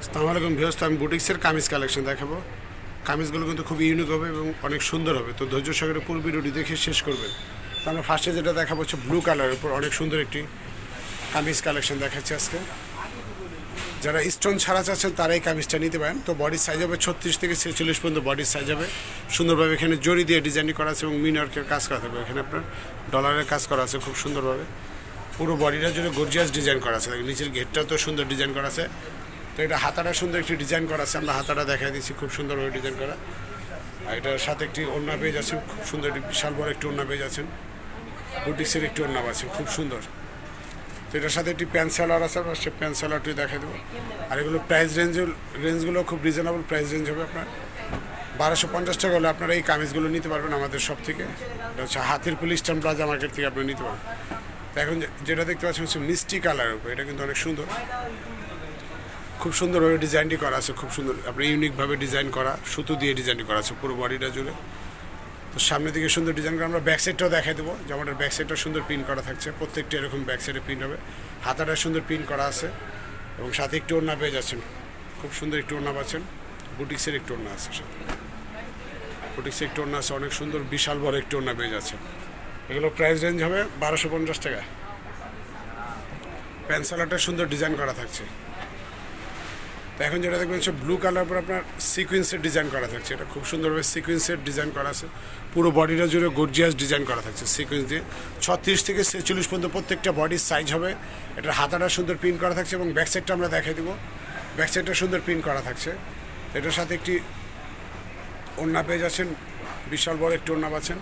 আসসালামু আলাইকুম ভিউস আমি বুটিক্সের কামিজ কালেকশন দেখাবো। কামিজগুলো কিন্তু খুব ইউনিক হবে এবং অনেক সুন্দর হবে। তো ধৈর্য সহকারে পুরো ভিডিওটি দেখে শেষ করবেন। তো আমরা ফার্স্টে যেটা দেখাবো হচ্ছে ব্লু কালারের উপর অনেক সুন্দর একটি কামিজ কালেকশন দেখাচ্ছি আজকে। যারা স্টোন ছাড়া চাচ্ছেন তারা এই কামিজটা নিতে পারেন। তো বডির সাইজ হবে ছত্রিশ থেকে ছেচল্লিশ পর্যন্ত বডির সাইজ হবে। সুন্দরভাবে এখানে জড়ি দিয়ে ডিজাইন করা আছে এবং মিনওয়ার্কের কাজ করা থাকবে। এখানে আপনার ডলারের কাজ করা আছে খুব সুন্দরভাবে। পুরো বডিটার জন্য গর্জিয়াস ডিজাইন করা আছে। নিচের গেটটাও তো সুন্দর ডিজাইন করা আছে। তো এটা হাতাটা সুন্দর একটি ডিজাইন করা আছে, আমরা হাতাটা দেখা দিচ্ছি, খুব সুন্দরভাবে ডিজাইন করা। আর এটার সাথে একটি ওড়না পেয়ে আছে খুব সুন্দর বিশাল বড় একটি ওড়না পেজ যাচ্ছেন। বুটিক্সের একটি ওড়না পাচ্ছেন, খুব সুন্দর। তো এটার সাথে একটি প্যান্ট স্যালার আছে, আমরা সে প্যান্ট স্যালারটি দেখা দেবো। আর এগুলো প্রাইস রেঞ্জ রেঞ্জগুলো খুব রিজনেবল প্রাইস রেঞ্জ হবে আপনার। বারোশো পঞ্চাশ টাকা হলে আপনারা এই কামিজগুলো নিতে পারবেন আমাদের সব থেকে। এটা হচ্ছে হাতের পুলিশ টাউন প্লাজা মার্কেট থেকে আপনি নিতে পারবেন। তো এখন যেটা দেখতে পাচ্ছেন হচ্ছে মিষ্টি কালারের উপর, এটা কিন্তু অনেক সুন্দর। খুব সুন্দরভাবে ডিজাইনটি করা আছে, খুব সুন্দর আপনি ইউনিকভাবে ডিজাইন করা, সুতো দিয়ে ডিজাইনটি করা আছে পুরো বডিটা জুড়ে। তো সামনের দিকে সুন্দর ডিজাইন করে, আমরা ব্যাক সাইডটাও দেখাই দেবো। জামাটার ব্যাক সাইডটা সুন্দর প্রিন্ট করা থাকছে, প্রত্যেকটা এরকম ব্যাক সাইডে প্রিন্ট হবে। হাতাটা সুন্দর প্রিন্ট করা আছে এবং সাথে একটু ওড়না পেয়ে যাচ্ছেন। খুব সুন্দর একটু ওড়না পাচ্ছেন। বুটিক্সের একটু ওড়না আছে সাথে। বুটিক্সের একটু ওড়না আছে, অনেক সুন্দর, বিশাল বড় একটু ওড়না পেয়ে যাচ্ছেন। এগুলো প্রাইস রেঞ্জ হবে বারোশো পঞ্চাশ টাকা প্যান্সালারটা সুন্দর ডিজাইন করা থাকছে। তো এখন যেটা দেখবেন হচ্ছে ব্লু কালার পর আপনার সিকুয়েন্সের ডিজাইন করা থাকছে। এটা খুব সুন্দরভাবে সিকুয়েন্সের ডিজাইন করা আছে। পুরো বডিটা জুড়ে গর্জিয়াস ডিজাইন করা থাকছে সিকুয়েন্স দিয়ে। ছত্রিশ থেকে ছেচল্লিশ পর্যন্ত প্রত্যেকটা বডির সাইজ হবে। এটার হাতাটা সুন্দর প্রিন্ট করা থাকছে এবং ব্যাক সাইডটা আমরা দেখাই দিব। ব্যাক সাইডটা সুন্দর প্রিন্ট করা থাকছে। এটার সাথে একটি ওড়না পেয়ে যাচ্ছেন। বিশাল বড় একটি ওড়না পাচ্ছেন।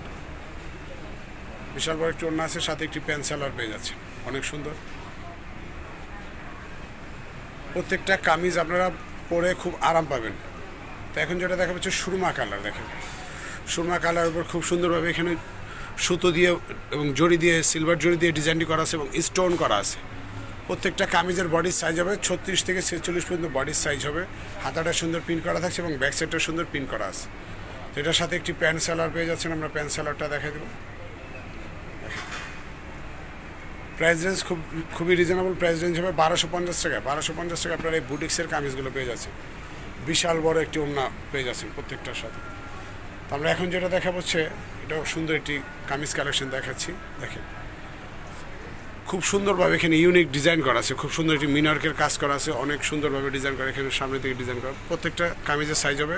বিশাল বড় একটি ওড়না আছে, সাথে একটি পেন্সেলার পেয়ে যাচ্ছে অনেক সুন্দর। প্রত্যেকটা কামিজ আপনারা পরে খুব আরাম পাবেন। তো এখন যেটা দেখা যাচ্ছে সুরমা কালার, দেখেন। সুরমা কালার উপর খুব সুন্দরভাবে এখানে সুতো দিয়ে এবং জড়ি দিয়ে সিলভার জড়ি দিয়ে ডিজাইনটি করা আছে এবং স্টোন করা আছে। প্রত্যেকটা কামিজের বডির সাইজ হবে ছত্রিশ থেকে ছেচল্লিশ পর্যন্ত বডির সাইজ হবে। হাতাটা সুন্দর প্রিন্ট করা থাকছে এবং ব্যাক সাইডটা সুন্দর প্রিন্ট করা আছে। এটার সাথে একটি প্যান্ট স্যালার পেয়ে যাচ্ছেন, আমরা প্যান্ট স্যালারটা দেখাই দেবো। প্রাইস রেঞ্জ খুব, খুবই রিজনেবল প্রাইস রেঞ্জ হবে বারোশো পঞ্চাশ টাকা বারোশো পঞ্চাশ টাকা আপনারা এই বুটিক্সের কামিজগুলো পেয়ে যাচ্ছেন। বিশাল বড় একটি ওড়না পেয়ে যাচ্ছেন প্রত্যেকটার সাথে। তো আমরা এখন যেটা দেখা হচ্ছে, এটাও সুন্দর একটি কামিজ কালেকশন দেখাচ্ছি। দেখেন। খুব সুন্দরভাবে এখানে ইউনিক ডিজাইন করা আছে। খুব সুন্দর একটি মিনার্কের কাজ করা আছে। অনেক সুন্দরভাবে ডিজাইন করা এখানে সামনে থেকে ডিজাইন করা। প্রত্যেকটা কামিজের সাইজ হবে।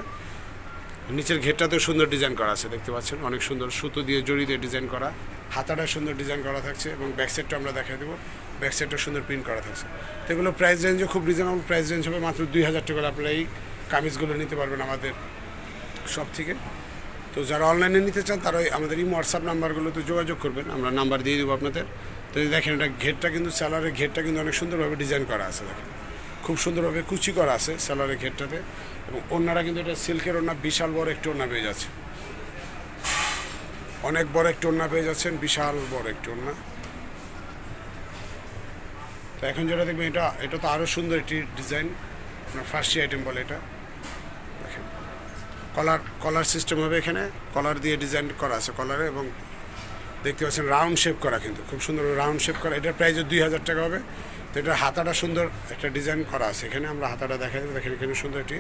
নিচের ঘেরটাতেও সুন্দর ডিজাইন করা আছে, দেখতে পাচ্ছেন? অনেক সুন্দর সুতো দিয়ে জড়ি দিয়ে ডিজাইন করা। হাতাটা সুন্দর ডিজাইন করা থাকছে এবং ব্যাক সাইডটা আমরা দেখাই দেবো। ব্যাক সাইডটা সুন্দর প্রিন্ট করা থাকছে। তো এগুলো প্রাইস রেঞ্জও খুব রিজনেবল প্রাইস রেঞ্জ হবে মাত্র দুই হাজার টাকা আপনারা এই কামিজগুলো নিতে পারবেন আমাদের সব থেকে। তো যারা অনলাইনে নিতে চান, তারা আমাদের এই হোয়াটসঅ্যাপ নাম্বারগুলোতে যোগাযোগ করবেন। আমরা নাম্বার দিয়ে দেবো আপনাদের। তো দেখেন, এটা ঘেরটা কিন্তু স্যালারের ঘেরটা কিন্তু অনেক সুন্দরভাবে ডিজাইন করা আছে, দেখেন। খুব সুন্দরভাবে কুচি করা আছে স্যালারের ঘেরটাতে এবং ওনারা কিন্তু এটা সিল্কের ওনা বিশাল বড় একটি ওনা পেয়ে যাচ্ছে। অনেক বড় একটি ওনা পেয়ে যাচ্ছেন, বিশাল বড় একটি ওনা তো এখন যেটা দেখবেন, এটা এটা তো আরও সুন্দর একটি ডিজাইন। আপনার ফার্স্ট আইটেম বলে এটা। কলার কলার সিস্টেম হবে এখানে। কলার দিয়ে ডিজাইন করা আছে কলারে এবং দেখতে পাচ্ছেন রাউন্ড শেপ করা কিন্তু, খুব সুন্দর রাউন্ড শেপ করা। এটার প্রাইস দুই হাজার টাকা হবে। তো এটার হাতাটা সুন্দর একটা ডিজাইন করা আছে এখানে। আমরা হাতাটা দেখা দেবো দেখেন এখানে সুন্দর একটি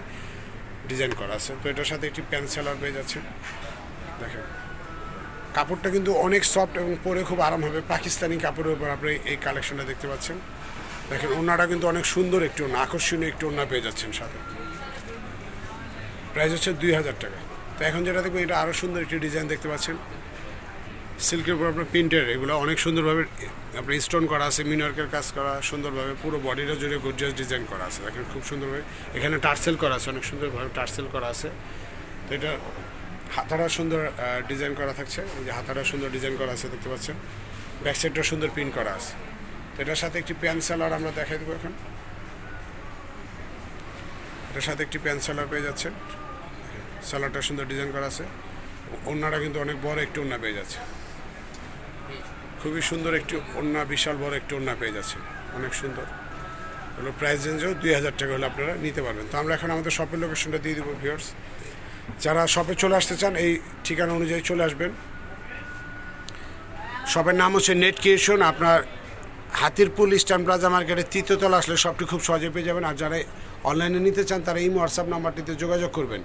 ডিজাইন করা আছে। তো এটার সাথে একটি প্যান্ট সেলার পেয়ে যাচ্ছে দেখেন। কাপড়টা কিন্তু অনেক সফট এবং পরে খুব আরাম হবে। পাকিস্তানি কাপড়ের উপর আপনি এই কালেকশনটা দেখতে পাচ্ছেন। দেখেন ওনাটা কিন্তু অনেক সুন্দর একটি ওনা আকর্ষণীয় একটি ওনা পেয়ে যাচ্ছেন সাথে। প্রাইস হচ্ছে দুই হাজার টাকা। তো এখন যেটা দেখবেন এটা আরও সুন্দর একটি ডিজাইন দেখতে পাচ্ছেন। সিল্কের উপর আপনার প্রিন্টের, এগুলো অনেক সুন্দরভাবে, আপনার স্টোন করা আছে মিনার্কের কাজ করা, সুন্দরভাবে পুরো বডিটা জুড়ে গর্জিয়াস ডিজাইন করা আছে। দেখেন খুব সুন্দরভাবে, এখানে টার্সেল করা আছে, অনেক সুন্দরভাবে টার্সেল করা আছে। তো এটা হাতাটা সুন্দর ডিজাইন করা থাকছে। যে হাতাটা সুন্দর ডিজাইন করা আছে, দেখতে পাচ্ছেন? ব্যাক সাইডটা সুন্দর প্রিন্ট করা আছে। তো এটার সাথে একটি প্যান্ট সেলার আমরা দেখাই দেবো এখন। এটার সাথে একটি প্যান্ট সেলার পেয়ে যাচ্ছে সেলারটা সুন্দর ডিজাইন করা আছে। ওড়নাটা কিন্তু অনেক বড় একটি ওড়না পেয়ে যাচ্ছে। খুবই সুন্দর একটি ওড়না, বিশাল বড় একটি ওড়না পেয়ে যাচ্ছেন। অনেক সুন্দর। হলো প্রাইস রেঞ্জেও দুই হাজার টাকা হলে আপনারা নিতে পারবেন। তো আমরা এখন আমাদের শপের লোকেশনটা দিয়ে দেবো ভিউর্স যারা শপে চলে আসতে চান, এই ঠিকানা অনুযায়ী চলে আসবেন। শপের নাম হচ্ছে নেট ক্রিয়েশন আপনার হাতিরপুল স্ট্যাম্প প্লাজা মার্কেটের তৃতীয়তলা আসলে শপটি খুব সহজে পেয়ে যাবেন। আর যারা অনলাইনে নিতে চান, তারা এই হোয়াটসঅ্যাপ নাম্বারটিতে যোগাযোগ করবেন।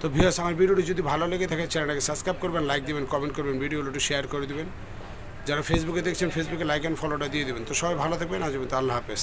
তো ভিউর্স আমার ভিডিওটি যদি ভালো লেগে থাকে চ্যানেলটাকে সাবস্ক্রাইব করবেন লাইক দেবেন কমেন্ট করবেন ভিডিওগুলো একটু শেয়ার করে দেবেন। যারা ফেসবুকে দেখছেন ফেসবুকে লাইক অ্যান্ড ফলোটা দিয়ে দেবেন। তো সবাই ভালো থাকবেন, আজ আল্লাহ হাফেজ।